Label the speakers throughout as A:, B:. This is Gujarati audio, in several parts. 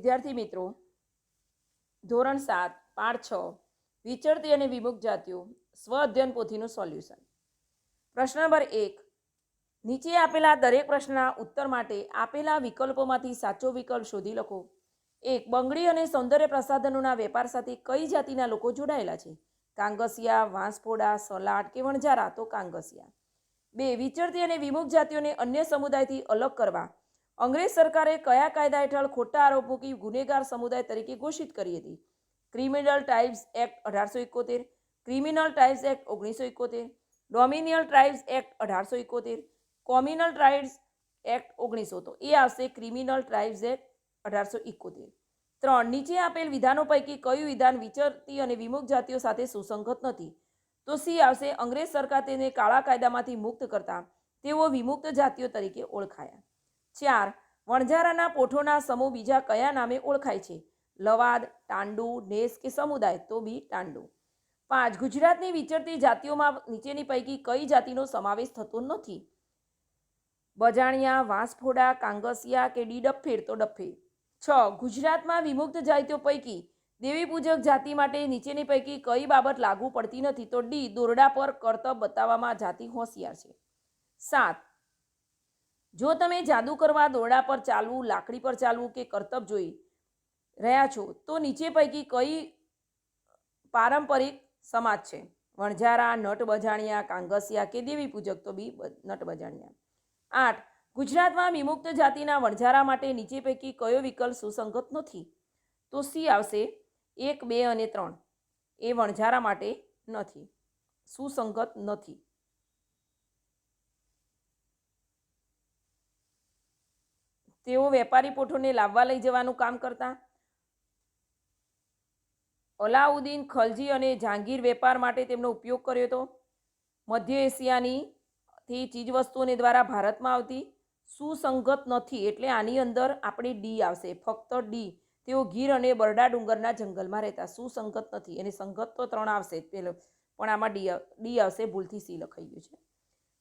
A: વિદ્યાર્થી મિત્રો, ધોરણ સાત, પાઠ છ, વિચરતી અને વિમુખ જાતિઓ, સ્વ અધ્યયન પોથીનું સોલ્યુશન. પ્રશ્ન નંબર એક, નીચે આપેલા દરેક પ્રશ્નના ઉત્તર માટે આપેલા વિકલ્પોમાંથી સાચો વિકલ્પ શોધી લખો. એક, બંગડી અને સૌંદર્ય પ્રસાધનોના વેપાર સાથે કઈ જાતિના લોકો જોડાયેલા છે? કાંગસિયા વાંસફોડા સલાડ કે વણઝારા તો કાંગસિયા. બે, વિચરતી અને વિમુખ જાતિઓને અન્ય સમુદાયથી અલગ કરવા. અંગ્રેજ સરકારે કયા કાયદા હેઠળ ખોટા આરોપ મૂકી ગુનેગાર સમુદાય તરીકે ઘોષિત કરી હતી? ક્રિમિનલ ટાઇબ્સ એક્ટ અઢારસો એકોતેર, ક્રિમિનલ ટાઇબ્સ એક્ટ ઓગણીસો એકોતેર, ડોમિનિયલ ટ્રાઇબ્સ એક્ટ અઢારસો એકોતેર કોમ્યુનલ ટ્રાઇબ્સ એક્ટ ઓગણીસો. તો એ આવશે ક્રિમિનલ ટ્રાઇબ્સ એક્ટ અઢારસો એકોતેર. ત્રણ, નીચે આપેલ વિધાનો પૈકી કયું વિધાન વિચરતી અને વિમુખ જાતિઓ સાથે સુસંગત નથી? તો સી આવશે અંગ્રેજ સરકાર તેને કાળા કાયદામાંથી મુક્ત કરતા તેઓ વિમુક્ત જાતિઓ તરીકે ઓળખાયા. ચાર, વણઝારાના પોઠોના સમૂહ બીજા કયા નામે ઓળખાય છે? લવાદ, ટાંડુ, નેસ કે સમુદાય? તો બી ટાંડુ. પાંચ, ગુજરાતની વિચરતી જાતિઓમાં નીચેની પૈકી કઈ જાતિનો સમાવેશ થતો નથી? બજાણિયા, વાંસફોડા, કાંગસિયા કે ડી ડફેર? તો ડફેર. છ, ગુજરાતમાં વિમુક્ત જાતિઓ પૈકી દેવી પૂજક જાતિ માટે નીચેની પૈકી કઈ બાબત લાગુ પડતી નથી? તો ડી, દોરડા પર કરતબ બતાવવામાં જાતિ હોશિયાર છે. સાત જો તમે જાદુ કરવા દોરડા પર ચાલવું, લાકડી પર ચાલવું કે કરતબ જોઈ રહ્યા છો, તો નીચે પૈકી કઈ પારંપરિક સમાજ છે? વણઝારા, નટ બજાણિયા, કાંગસિયા કે દેવી પૂજક તો બી નટ બજાણિયા. આઠ, ગુજરાતમાં વિમુક્ત જાતિના વણઝારા માટે નીચે પૈકી કયો વિકલ્પ સુસંગત નથી? તો સી આવશે એક, બે અને ત્રણ. એ વણઝારા માટે નથી. સુસંગત નથી. તેઓ વેપારી પોઠોને લાવવા લઈ જવાનું કામ કરતા? અલાઉદ્દીન ખલજી અને જહાંગીર વેપાર માટે તેમનો ઉપયોગ કર્યો હતો. મધ્ય એશિયાની થી ચીજવસ્તુઓને દ્વારા ભારતમાં આવતી સુસંગત નથી એટલે આની અંદર આપણે ડી આવશે. ફક્ત ડી. તેઓ ગીર અને બરડા ડુંગરના જંગલમાં રહેતા. સુસંગત નથી. એની સંગત તો ત્રણ આવશે પેલો. પણ આમાં ડી ડી આવશે ભૂલથી સી લખાઈ ગયું છે.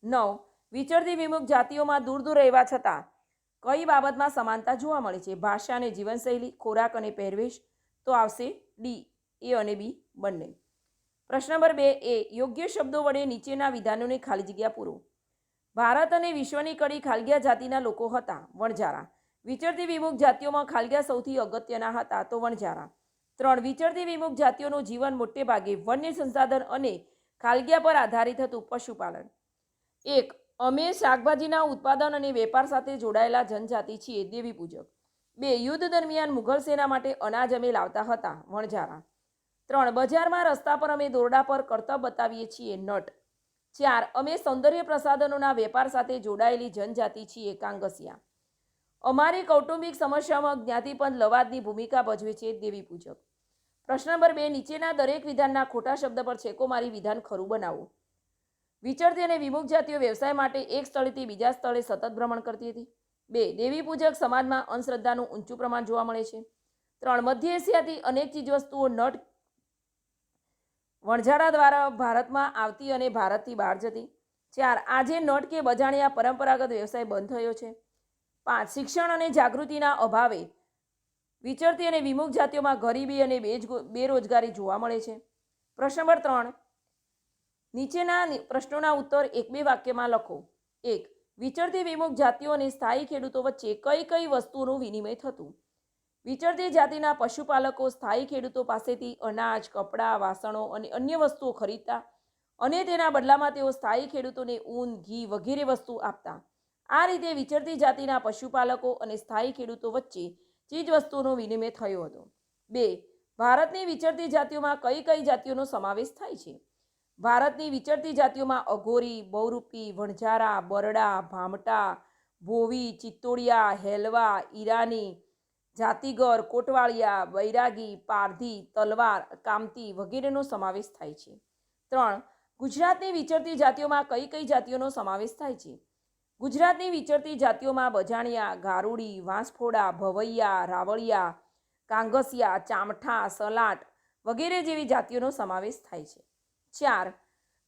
A: નવ. વિચરતી વિમુખ જાતિઓમાં દૂર દૂર રહેવા છતાં કઈ બાબતમાં સમાનતા જોવા મળે છે? ભાષા અને જીવનશૈલી, ખોરાક અને પહેરવેશ? તો આવશે ડી, એ અને બી બંને. પ્રશ્ન નંબર બે એ, યોગ્ય શબ્દો વડે નીચેના વિધાનોને ખાલી જગ્યા પૂરો. ભારત અને વિશ્વની કડી ખાલગિયા જાતિના લોકો હતા, વણઝારા. વિચરતી વિમુખ જાતિઓમાં ખાલગિયા સૌથી અગત્યના હતા, તો વણઝારા. ત્રણ, વિચરતી વિમુખ જાતિઓનું જીવન મોટે ભાગે વન્ય સંસાધન અને ખાલગિયા પર આધારિત હતું પશુપાલન. એક અમે શાકભાજીના ઉત્પાદન અને વેપાર સાથે જોડાયેલા જનજાતિ છીએ દેવી પૂજક. બે યુદ્ધ દરમિયાન મુઘલ સેના માટે અનાજ અમે લાવતા હતા, વણઝારા. ત્રણ બજારમાં રસ્તા પર અમે દોરડા પર કરતબ બતાવીએ છીએ નટ. ચાર, અમે સૌંદર્ય પ્રસાધનોના વેપાર સાથે જોડાયેલી જનજાતિ છીએ કાંગસિયા. અમારી કૌટુંબિક સમસ્યામાં જ્ઞાતિપંથ લવાદની ભૂમિકા ભજવે છે દેવી પૂજક. પ્રશ્ન નંબર બે, નીચેના દરેક વિધાનના ખોટા શબ્દ પર છેકો મારી વિધાન ખરું બનાવો. વિચરતી અને વિમુખ જાતિઓ વ્યવસાય માટે એક સ્થળેથી બીજા સ્થળે સતત ભ્રમણ કરતી હતી. બે, દેવી પૂજક સમાજમાં અંધશ્રદ્ધાનું ઊંચું પ્રમાણ જોવા મળે છે. ત્રણ, મધ્ય એશિયાથી અનેક ચીજવસ્તુઓ નટ વણઝાડા દ્વારા ભારતમાં આવતી અને ભારતથી બહાર જતી. ચાર, આજે નટ કે બજાણિયા પરંપરાગત વ્યવસાય બંધ થયો છે. પાંચ, શિક્ષણ અને જાગૃતિના અભાવે વિચરતી અને વિમુખ જાતિઓમાં ગરીબી અને બેરોજગારી જોવા મળે છે. પ્રશ્ન નંબર ત્રણ નીચેના પ્રશ્નોના ઉત્તર એક બે વાક્યમાં લખો. એક, વિચરતી વિમુખ જાતિઓ અને સ્થાયી ખેડૂતો વચ્ચે કઈ કઈ વસ્તુઓનું વિનિમય થતું? વિચરતી જાતિના પશુપાલકો સ્થાયી ખેડૂતો પાસેથી અનાજ, કપડાં, વાસણો અને અન્ય વસ્તુઓ ખરીદતા અને તેના બદલામાં તેઓ સ્થાયી ખેડૂતોને ઊન, ઘી વગેરે વસ્તુ આપતા. આ રીતે વિચરતી જાતિના પશુપાલકો અને સ્થાયી ખેડૂતો વચ્ચે ચીજવસ્તુઓનો વિનિમય થયો હતો. બે, ભારતની વિચરતી જાતિઓમાં કઈ કઈ જાતિઓનો સમાવેશ થાય છે? ભારતની વિચરતી જાતિઓમાં અઘોરી, બહુરૂપી, વણઝારા, બરડા, ભામટા, ભોવી, ચિત્તોડિયા, હેલવા, ઈરાની, જાતિગર, કોટવાળિયા, બૈરાગી, પારધી, તલવાર, કામતી વગેરેનો સમાવેશ થાય છે. ત્રણ, ગુજરાતની વિચરતી જાતિઓમાં કઈ કઈ જાતિઓનો સમાવેશ થાય છે? ગુજરાતની વિચરતી જાતિઓમાં બજાણિયા, ગારુડી, વાંસફોડા, ભવૈયા, રાવળિયા, કાંગસિયા, ચામઠા, સલાટ વગેરે જેવી જાતિઓનો સમાવેશ થાય છે. ચાર.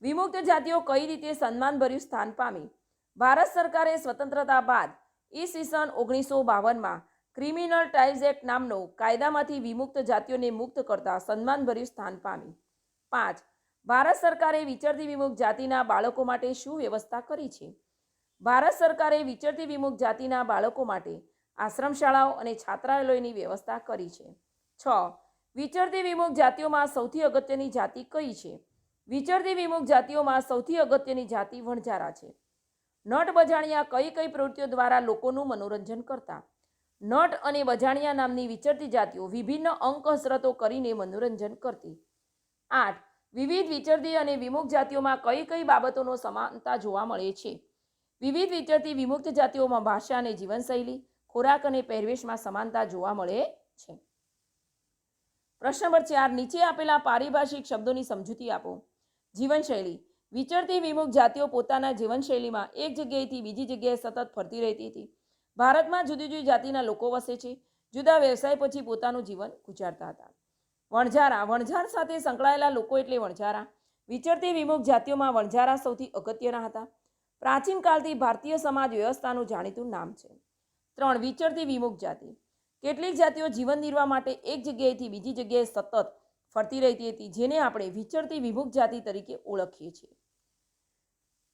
A: વિમુક્ત જાતિઓ કઈ રીતે સન્માનભર્યું સ્થાન પામી? ભારત સરકારે સ્વતંત્રતા બાદ ઈસવીસન ઓગણીસો બાવનમાં ક્રિમિનલ ટ્રાઇબ્સ એક્ટ નામનો કાયદામાંથી વિમુક્ત જાતિઓને મુક્ત કરતા સન્માનભર્યું સ્થાન પામી. પાંચ. ભારત સરકારે વિચરતી વિમુક્ત જાતિના બાળકો માટે શું વ્યવસ્થા કરી છે? ભારત સરકારે વિચરતી વિમુક્ત જાતિના બાળકો માટે આશ્રમ શાળાઓ અને છાત્રાલયોની વ્યવસ્થા કરી છે. છ. વિચરતી વિમુક્ત જાતિઓમાં સૌથી અગત્યની જાતિ કઈ છે? વિચરતી વિમુખ જાતિઓમાં સૌથી અગત્યની જાતિ વણઝારા છે. નટ બજાણિયા કઈ કઈ પ્રવૃત્તિઓ દ્વારા લોકોનું મનોરંજન કરતા? નટ અને બજાણિયા નામની વિચરતી જાતિઓ વિભિન્ન અંક કસરતો કરીને મનોરંજન કરતી. આઠ, વિવિધ વિચરતી અને વિમુખ જાતિઓમાં કઈ કઈ બાબતોનો સમાનતા જોવા મળે છે? વિવિધ વિચરતી વિમુક્ત જાતિઓમાં ભાષા અને જીવનશૈલી, ખોરાક અને પહેરવેશમાં સમાનતા જોવા મળે છે. પ્રશ્ન નંબર ચાર, નીચે આપેલા પારિભાષિક શબ્દોની સમજૂતી આપો. જીવનશૈલી. વિચરતી વિમુખ જાતિઓ પોતાના જીવનશૈલીમાં એક જગ્યાએથી બીજી જગ્યાએ સતત ફરતી રહેતી હતી. ભારતમાં જુદી જુદી જાતિના લોકો વસે છે. જુદા વ્યવસાય પછી પોતાનું જીવન ગુજારતા હતા. વણઝારા. વણઝાર સાથે સંકળાયેલા લોકો એટલે વણઝારા. વિચરતી વિમુખ જાતિઓમાં વણઝારા સૌથી અગત્યના હતા. પ્રાચીન કાળથી ભારતીય સમાજ વ્યવસ્થાનું જાણીતું નામ છે. ત્રણ. વિચરતી વિમુખ જાતિ. કેટલીક જાતિઓ જીવન નિર્વાહ માટે એક જગ્યાએથી બીજી જગ્યાએ સતત ફરતી રહેતી હતી, જેને આપણે વિચરતી વિમુખ જાતિ તરીકે ઓળખીએ છીએ.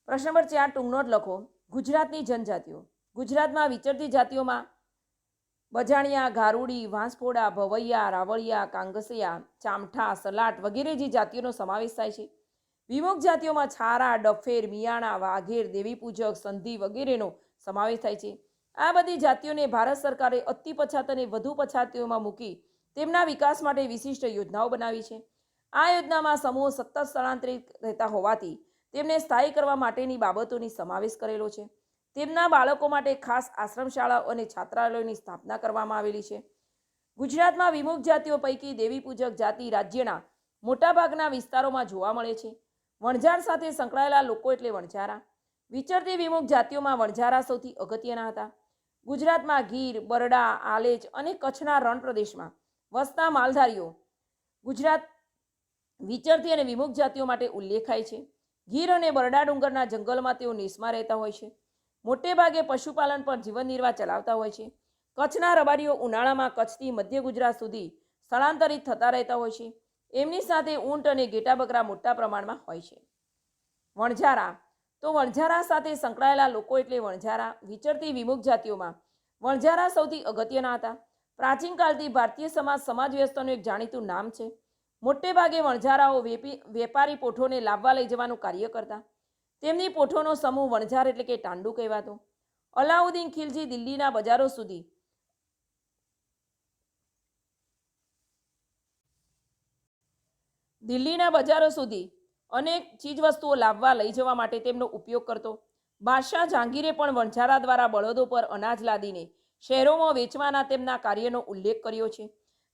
A: પ્રશ્ન નંબર ચાર ટૂંકનોટ લખો. ગુજરાતની જનજાતિઓ. ગુજરાતમાં વિચરતી જાતિઓમાં બજાણિયા, ગારુડી વાંસફોડા ભવૈયા, રાવળિયા, કાંગસિયા, ચામઠા, સલાટ વગેરે જે જાતિઓનો સમાવેશ થાય છે. વિમુખ જાતિઓમાં છારા, ડફેર, મિયાણા, વાઘેર દેવીપૂજક સંધિ વગેરેનો સમાવેશ થાય છે. આ બધી જાતિઓને ભારત સરકારે અતિ પછાત અને વધુ પછાતીઓમાં મૂકી તેમના વિકાસ માટે વિશિષ્ટ યોજનાઓ બનાવી છે. આ યોજનામાં સમૂહ સતત સ્થળાંતરિત રહેતા હોવાથી તેમને સ્થાયી કરવા માટેની બાબતોની સમાવેશ કરેલો છે. તેમના બાળકો માટે ખાસ આશ્રમ શાળાઓ અને છાત્રાલયોની સ્થાપના કરવામાં આવેલી છે. ગુજરાતમાં વિમુખ જાતિઓ પૈકી દેવી પૂજક જાતિ રાજ્યના મોટાભાગના વિસ્તારોમાં જોવા મળે છે. વણઝાર સાથે સંકળાયેલા લોકો એટલે વણઝારા. વિચરતી વિમુખ જાતિઓમાં વણઝારા સૌથી અગત્યના હતા. ગુજરાતમાં ગીર, બરડા, આલેચ અને કચ્છના રણ પ્રદેશમાં વસતા માલધારીઓ ગુજરાત વિચરતી અને વિમુખ જાતિઓ માટે ઉલ્લેખાય છે. ગીર અને બરડા ડુંગરના જંગલમાં તેઓ નિસમાં રહેતા હોય છે. મોટે ભાગે પશુપાલન પર જીવન નિર્વાહ ચલાવતા હોય છે. કચ્છના રબારીઓ ઉનાળામાં કચ્છથી મધ્ય ગુજરાત સુધી સ્થળાંતરિત થતા રહેતા હોય છે. એમની સાથે ઊંટ અને ઘેટા બકરા મોટા પ્રમાણમાં હોય છે. વણઝારા. તો વણઝારા સાથે સંકળાયેલા લોકો એટલે વણઝારા વિચરતી વિમુખ જાતિઓમાં વણઝારા સૌથી અગત્યના હતા. પ્રાચીન કાળથી ભારતીય સમાજ સમાજ વ્યવસ્થાનું એક જાણીતું નામ છે. મોટે ભાગે વણઝારાઓ વેપી, વેપારી પોઠોને લાવવા લઈ જવાનું કાર્ય કરતા. તેમની પોઠોનો સમૂહ વણઝાર એટલે કે ટાંડુ કહેવાતો. અલાઉદ્દીન ખિલજી દિલ્હીના બજારો સુધી દિલ્હીના બજારો સુધી અનેક ચીજવસ્તુઓ લાવવા લઈ જવા માટે તેમનો ઉપયોગ કરતો. બાદશાહ જહાંગીરે પણ વણઝારા દ્વારા બળદો પર અનાજ લાદીને શહેરોમાં વેચવાના તેમના કાર્યનો ઉલ્લેખ કર્યો છે.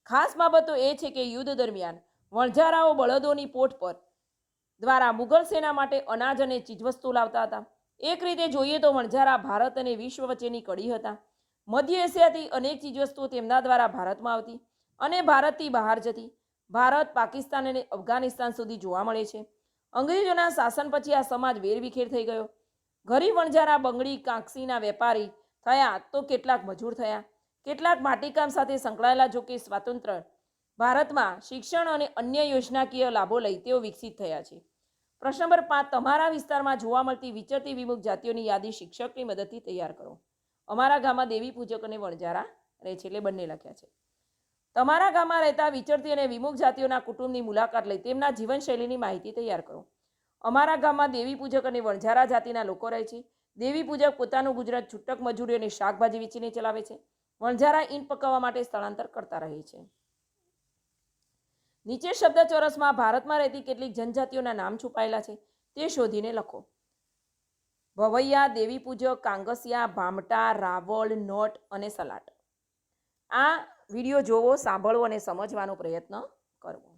A: ખાસ બાબતો એ છે કે યુદ્ધ દરમિયાન વણઝારાઓ બળદોની પોટ પર દ્વારા મુઘલ સેના માટે અનાજ અને ચીજવસ્તુ લાવતા હતા. એક રીતે જોઈએ તો વણઝારા ભારત અને વિશ્વ વચ્ચેની કડી હતા. મધ્ય એશિયાથી અનેક ચીજવસ્તુઓ તેમના દ્વારા ભારતમાં આવતી અને ભારતથી બહાર જતી. ભારત, પાકિસ્તાન અને અફઘાનિસ્તાન સુધી જોવા મળે છે. અંગ્રેજોના શાસન પછી આ સમાજ વેરવિખેર થઈ ગયો. ગરીબ વણઝારા બંગડી, કાંકસીના વેપારી થયા તો કેટલાક મજૂર થયા. કેટલાક માટીકામ સાથે સંકળાયેલા જો કે સ્વાતંત્ર્ય ભારતમાં શિક્ષણ અને અન્ય યોજનાકીય લાભો લઈ તેઓ વિકસિત થયા છે. પ્રશ્ન નંબર પાંચ, તમારા વિસ્તારમાં જોવા મળતી વિચરતી વિમુખ જાતિઓની યાદી શિક્ષકની મદદથી તૈયાર કરો. અમારા ગામમાં દેવી પૂજક અને વણઝારા રહે છે એટલે બંને લખ્યા છે. તમારા ગામમાં રહેતા વિચરતી અને વિમુખ જાતિઓના કુટુંબની મુલાકાત લઈ તેમના જીવનશૈલીની માહિતી તૈયાર કરો. અમારા ગામમાં દેવી પૂજક અને વણઝારા જાતિના લોકો રહે છે. દેવી પૂજક પોતાનું ગુજરાત છૂટક મજૂરી અને શાકભાજી વેચીને ચલાવે છે. વણઝારા ઈંટ પકાવવા માટે સ્થળાંતર કરતા રહે છે. નીચે શબ્દ ચોરસમાં ભારતમાં રહેતી કેટલીક જનજાતિઓના નામ છુપાયેલા છે. તે શોધીને લખો. ભવૈયા, દેવી પૂજક, કાંગસિયા, ભામટા, રાવળ, નોટ અને સલાટ આ વીડિયો જોવો, સાંભળવો અને સમજવાનો પ્રયત્ન કરવો.